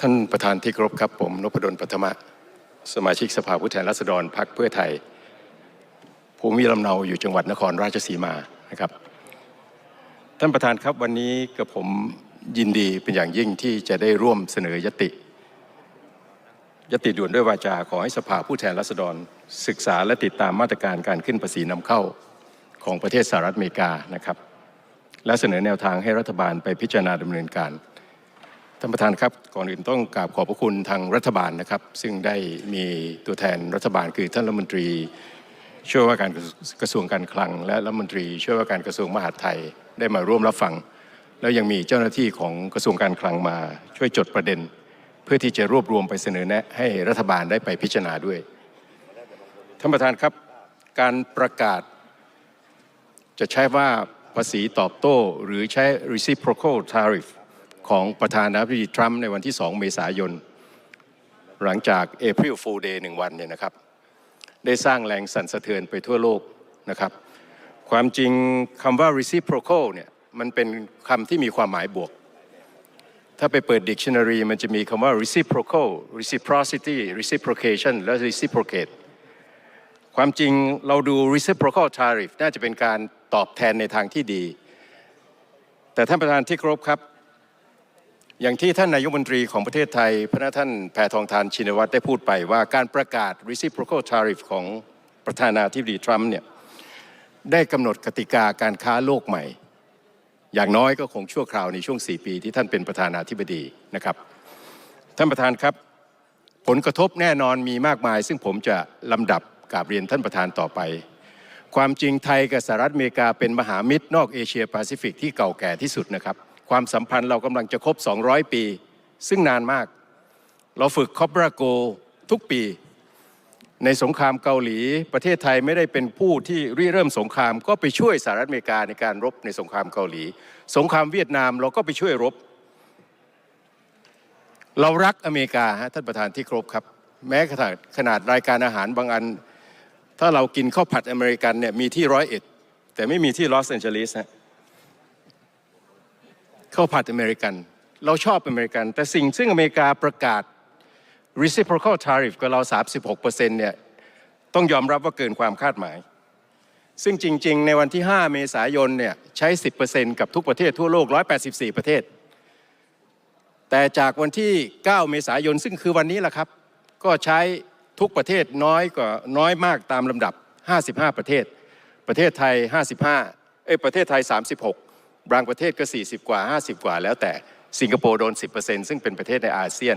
ท่านประธานที่เคารพครับ ผมนพดลปัทมะ สมาชิกสภาผู้แทนราษฎรพรรคเพื่อไทยภูมิลำเนาอยู่จังหวัดนครราชสีมานะครับ ท่านประธานครับวันนี้กับผมยินดีเป็นอย่างยิ่งที่จะได้ร่วมเสนอยติ ยติด่วนด้วยวาจาขอให้สภาผู้แทนราษฎร ศึกษาและติดตามมาตรการการขึ้นภาษีนำเข้าของประเทศสหรัฐอเมริกานะครับ และเสนอแนวทางให้รัฐบาลไปพิจารณาดำเนินการ ท่านประธานครับก่อนอื่นต้องกราบขอบพระคุณทางรัฐบาลนะครับ ซึ่งได้มีตัวแทนรัฐบาลคือท่านรัฐมนตรี ช่วยว่าการกระทรวงการคลัง และรัฐมนตรี ช่วยว่าการกระทรวงมหาดไทยได้มาร่วมรับฟัง แล้วยังมีเจ้าหน้าที่ของกระทรวงการคลังมาช่วยจดประเด็น เพื่อที่จะรวบรวมไปเสนอแนะให้รัฐบาลได้ไปพิจารณาด้วยท่านประธานครับ การประกาศ จะใช้ว่าภาษีตอบโต้ หรือใช้ reciprocal tariff ของประธานาธิบดีทรัมป์ในวันที่ 2 เมษายน หลังจาก April Fool Day หนึ่งวันเนี่ยนะครับ ได้สร้างแรงสั่นสะเทือนไปทั่วโลกนะครับ ความจริงคำว่า reciprocal เนี่ยมันเป็นคำที่มีความหมายบวก ถ้าไปเปิด dictionary มันจะมีคำว่า reciprocal reciprocity reciprocation และ reciprocate ความจริงเราดู reciprocal tariff น่าจะเป็นการตอบแทนในทางที่ดี แต่ท่านประธานที่ครพครับ อย่างที่ท่านนายกมนตรีของประเทศไทย พระท่านแพทองทานชินวัตรได้พูดไปว่าการประกาศ reciprocal tariff ของประธานาธิบดีทรัมป์เนี่ยได้กำหนดกติกาการค้าโลกใหม่ อย่างน้อยก็คงชั่วคราวในช่วง 4 ปีที่ท่านเป็นประธานาธิบดีนะครับ ท่านประธานครับ ผลกระทบแน่นอนมีมากมาย ซึ่งผมจะลำดับกาบเรียนท่านประธานต่อไป ความจริงไทยกับสหรัฐอเมริกาเป็นมหามิตรนอกเอเชียแปซิฟิกที่เก่าแก่ที่สุดนะครับ ความสัมพันธ์เรากำลังจะครบ 200 ปี ซึ่งนานมาก เราฝึกคอบราโกทุกปี ในสงครามเกาหลี ประเทศไทยไม่ได้เป็นผู้ที่ริเริ่มสงคราม ก็ไปช่วยสหรัฐอเมริกาในการรบในสงครามเกาหลี สงครามเวียดนามเราก็ไปช่วยรบ เรารักอเมริกาฮะท่านประธานที่ครบครับ แม้ขนาดขนาดรายการอาหารบางอัน ถ้าเรากินข้าวผัดอเมริกันเนี่ยมีที่ร้อยเอ็ดแต่ไม่มีที่ลอสแอนเจลิสฮะ ข้าวผัดอเมริกัน เราชอบอเมริกัน แต่สิ่งซึ่งอเมริกาประกาศ reciprocal tariff กับเรา 36%เนี่ย ต้องยอมรับว่าเกินความคาดหมาย ซึ่งจริง ๆ ในวันที่ 5 เมษายนเนี่ยใช้ 10%กับทุกประเทศทั่วโลก 184 ประเทศ แต่จากวันที่ 9 เมษายน ซึ่งคือวันนี้แหละครับ ก็ใช้ทุกประเทศน้อยกว่าน้อยมากตามลำดับ 55 ประเทศ ประเทศไทย 55 เอ้ยประเทศไทย 36 บางประเทศก็40กว่า50กว่าแล้วแต่สิงคโปร์โดน10%ซึ่งเป็นประเทศในอาเซียน